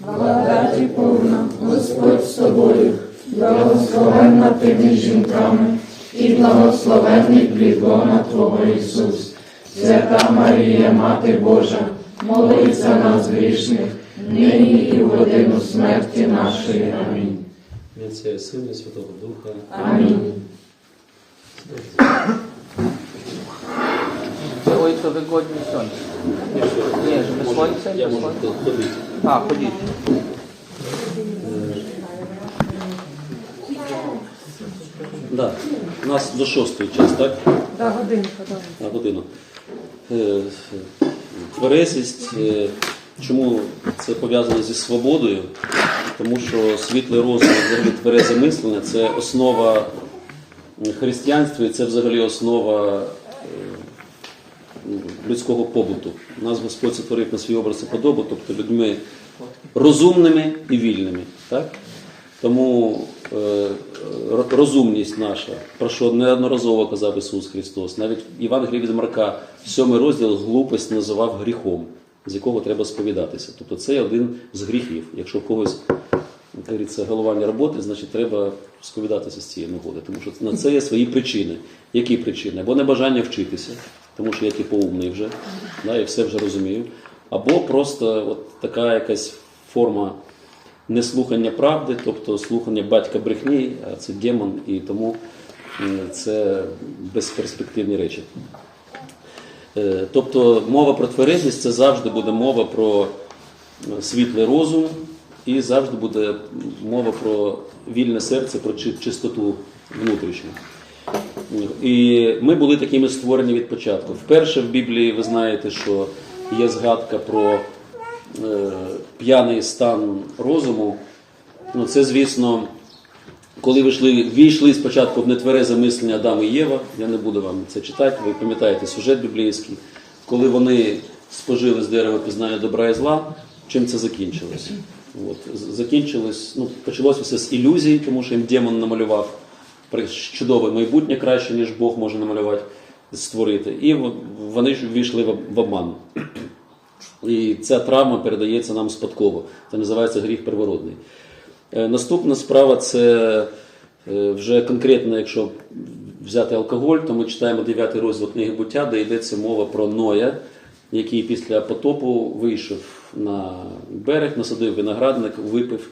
Благодаті повна, Господь з тобою, благословенна ти між жінками, і благословенний плід лона Твого Ісус. Свята Марія, Мати Божа, молись за нас грішних, нині і в годину смерті нашої. Амінь. Отця і Сина Святого Духа. Амінь. Ой, то вигодні сонце. Ні, ж без сонця, Я без сонця. А, ходіть. Да. У нас до шостої час, так? Да, годинка, да. На годину. Е, Тверезість. е, Чому це пов'язано зі свободою? Тому що світлий розум, взагалі тверезе мислення це основа християнства і це взагалі основа е, людського побуту. Нас Господь сотворив на свій образ і подобу, тобто людьми розумними і вільними. Так? Тому е, розумність наша, про що неодноразово казав Ісус Христос, навіть в Євангелії від Марка, сьомий розділ глупость називав гріхом, з якого треба сповідатися. Тобто це один з гріхів. Якщо в когось говориться, голова не роботи, значить треба сповідатися з цієї нагоди. Тому що на це є свої причини. Які причини? Або небажання вчитися, тому що я типу умний вже, да, і все вже розумію. Або просто от така якась форма неслухання правди, тобто слухання батька брехні, а це демон, і тому це безперспективні речі. Е, Тобто мова про тверезість це завжди буде мова про е, світлий розум і завжди буде мова про вільне серце, про чистоту внутрішню. І ми були такими створені від початку. Вперше в Біблії ви знаєте, що є згадка про е, п'яний стан розуму. Ну, це, звісно, коли вийшли, війшли спочатку в нетверезе мислення Адам і Єва, я не буду вам це читати, ви пам'ятаєте сюжет біблійський, коли вони спожили з дерева пізнання добра і зла, чим це закінчилось? От, закінчилось, ну, почалося все з ілюзій, тому що їм демон намалював чудове майбутнє краще, ніж Бог може намалювати, створити. І вони ж ввійшли в обман. І ця травма передається нам спадково. Це називається гріх первородний. Е, Наступна справа це е, вже конкретно, якщо взяти алкоголь, то ми читаємо 9 розділ книги буття, де йдеться мова про Ноя, який після потопу вийшов на берег, насадив виноградник, випив